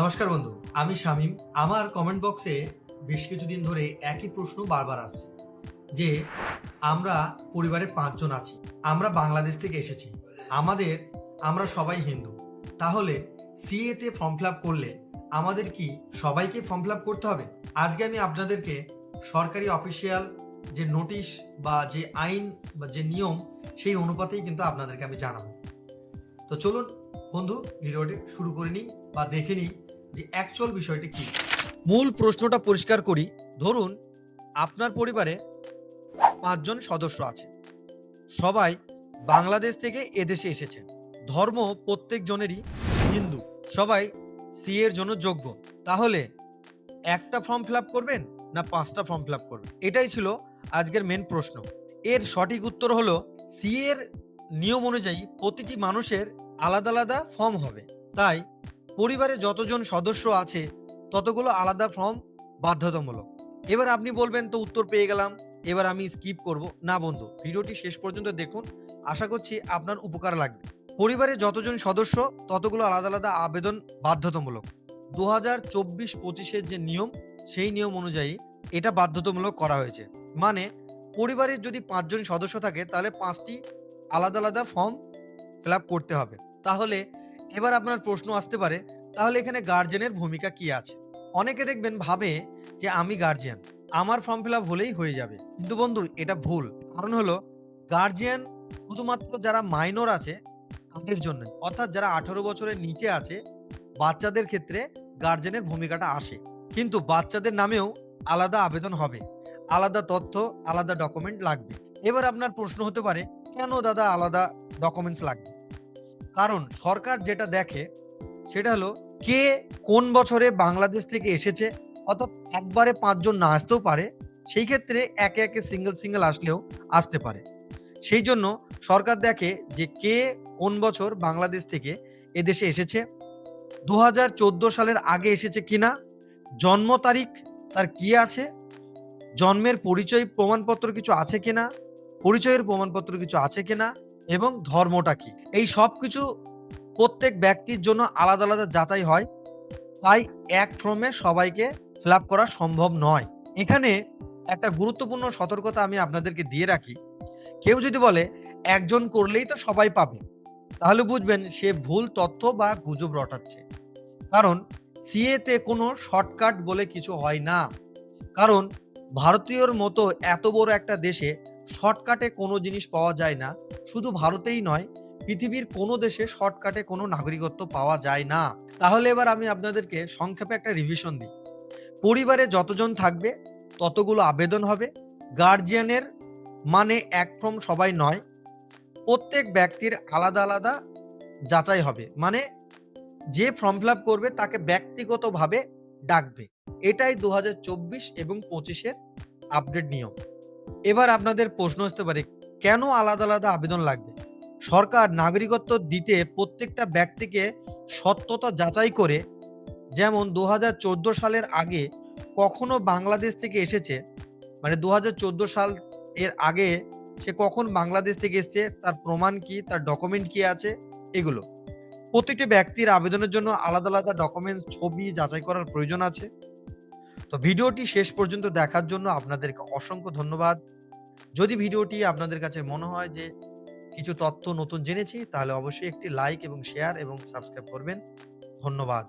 নমস্কার বন্ধু, আমি শামীম। আমার কমেন্ট বক্সে বেশ কিছুদিন ধরে একই প্রশ্ন বারবার আসছে, যে আমরা পরিবারের পাঁচজন আছি, আমরা বাংলাদেশ থেকে এসেছি, আমাদের আমরা সবাই হিন্দু। তাহলে সিএতে ফর্ম ফিল করলে আমাদের কি সবাইকে ফর্ম ফিল করতে হবে? আজকে আমি আপনাদেরকে সরকারি অফিসিয়াল যে নোটিশ বা যে আইন বা যে নিয়ম, সেই অনুপাতেই কিন্তু আপনাদেরকে আমি জানাব। তো চলুন বন্ধু, ভিডিওটি শুরু করে নিই বা দেখে নিই যে অ্যাকচুয়াল বিষয়টি কি? মূল প্রশ্নটা পরিষ্কার করি। ধরুন, আপনার পরিবারে পাঁচজন সদস্য আছে। সবাই বাংলাদেশ থেকে এদেশে এসেছেন। ধর্ম প্রত্যেক জনেরই হিন্দু। সবাই সি এর জন্য যোগ্য। তাহলে একটা ফর্ম ফিল করবেন না পাঁচটা ফর্ম ফিল করবেন? এটাই ছিল আজকের মেন প্রশ্ন। এর সঠিক উত্তর হলো সি এর নিয়ম অনুযায়ী প্রতিটি মানুষের আলাদা আলাদা ফর্ম হবে। তাই পরিবারে যতজন সদস্য আছে, ততগুলো আলাদা ফর্ম বাধ্যতামূলক। এবার আপনি বলবেন, তো উত্তর পেয়ে গেলাম, এবার আমি স্কিপ করব। না বন্ধু, ভিডিওটি শেষ পর্যন্ত দেখুন। আশা করছি আপনার উপকার লাগবে। পরিবারে যতজন সদস্য, ততগুলো আলাদা আলাদা আবেদন বাধ্যতামূলক। দু হাজার চব্বিশ পঁচিশের যে নিয়ম, সেই নিয়ম অনুযায়ী এটা বাধ্যতামূলক করা হয়েছে। মানে পরিবারের যদি পাঁচজন সদস্য থাকে, তাহলে পাঁচটি আলাদা আলাদা ফর্ম ফিল করতে হবে। তাহলে এবার আপনার প্রশ্ন আসতে পারে, তাহলে এখানে গার্জেনের ভূমিকা কি আছে? অনেকে দেখবেন ভাবে যে আমি গার্জিয়ান আমার ফর্ম ফিল আপ হলেই হয়ে যাবে। কিন্তু বন্ধু, এটা ভুল। কারণ হলো গার্জিয়ান শুধুমাত্র যারা মাইনর আছে, তাদের জন্য। অর্থাৎ যারা আঠারো বছরের নিচে আছে, বাচ্চাদের ক্ষেত্রে গার্জেনের ভূমিকাটা আসে। কিন্তু বাচ্চাদের নামেও আলাদা আবেদন হবে। আলাদা তথ্য, আলাদা ডকুমেন্ট লাগবে। এবার আপনার প্রশ্ন হতে পারে, কেন দাদা আলাদা ডকুমেন্টস লাগবে? কারণ সরকার যেটা দেখে, সেটা হলো কে কোন বছরে বাংলাদেশ থেকে এসেছে, অর্থাৎ একবারে পাঁচজন না আসতেও পারে, সেই ক্ষেত্রে একে একে সিঙ্গেল সিঙ্গেল আসলেও আসতে পারে। সেই জন্য সরকার দেখে যে কে কোন বছর বাংলাদেশ থেকে এদেশে এসেছে দু হাজার চোদ্দ সালের আগে এসেছে কিনা, জন্ম তারিখ তার কি আছে, জন্মের পরিচয় প্রমাণপত্র কিছু আছে কিনা, পরিচয়ের প্রমাণপত্র কিছু আছে কিনা এবং ধর্মটা কি? এই সব কিছু প্রত্যেক ব্যক্তির জন্য আলাদা আলাদা যাচাই হয়। তাই এক ফর্মে সবাইকে ফিল করা সম্ভব নয়। এখানে একটা গুরুত্বপূর্ণ সতর্কতা আমি আপনাদেরকে দিয়ে রাখি। কেউ যদি বলে, একজন করলেই তো সবাই পাবে। তাহলে বুঝবেন সে ভুল তথ্য বা গুজব রটাচ্ছে। কারণ সিএতে কোনো শর্টকাট বলে কিছু হয় না। কারণ ভারতীয়র মতো এত বড় একটা দেশে শর্টকাটে কোনো জিনিস পাওয়া যায় না। শুধু ভারতেই নয়, পৃথিবীর কোনো দেশে শর্টকাটে কোনো নাগরিকত্ব পাওয়া যায় না। তাহলে এবার আমি আপনাদেরকে সংক্ষেপে একটা রিভিশন দিই। পরিবারে যতজন থাকবে, ততগুলো আবেদন হবে। গার্জিয়ানের মানে এক ফর্ম সবাই নয়। প্রত্যেক ব্যক্তির আলাদা আলাদা যাচাই হবে। মানে যে ফর্ম ফিল করবে, তাকে ব্যক্তিগতভাবে ডাকবে। এটাই দু হাজার চব্বিশ এবং পঁচিশের আপডেট নিয়ম। এবার আপনাদের প্রশ্ন আসতে পারে, কেন আলাদা আলাদা আবেদন লাগবে? সরকার নাগরিকত্ব দিতে প্রত্যেকটা ব্যক্তিকে সত্যতা যাচাই করে, যেমন দু হাজার চোদ্দ সালের আগে কখনো বাংলাদেশ থেকে এসেছে মানে দু সাল এর আগে সে কখন বাংলাদেশ থেকে এসেছে, তার প্রমাণ কি, তার ডকুমেন্ট কি আছে, এগুলো। প্রত্যেকটি ব্যক্তির আবেদনের জন্য আলাদা আলাদা ডকুমেন্টস ছবি যাচাই করার প্রয়োজন আছে। তো ভিডিওটি শেষ পর্যন্ত দেখার জন্য আপনাদেরকে অসংখ্য ধন্যবাদ। যদি ভিডিওটি আপনাদের কাছে মনে হয় যে কিছু তথ্য নতুন জেনেছি, তাহলে অবশ্যই একটি লাইক এবং শেয়ার এবং সাবস্ক্রাইব করবেন। ধন্যবাদ।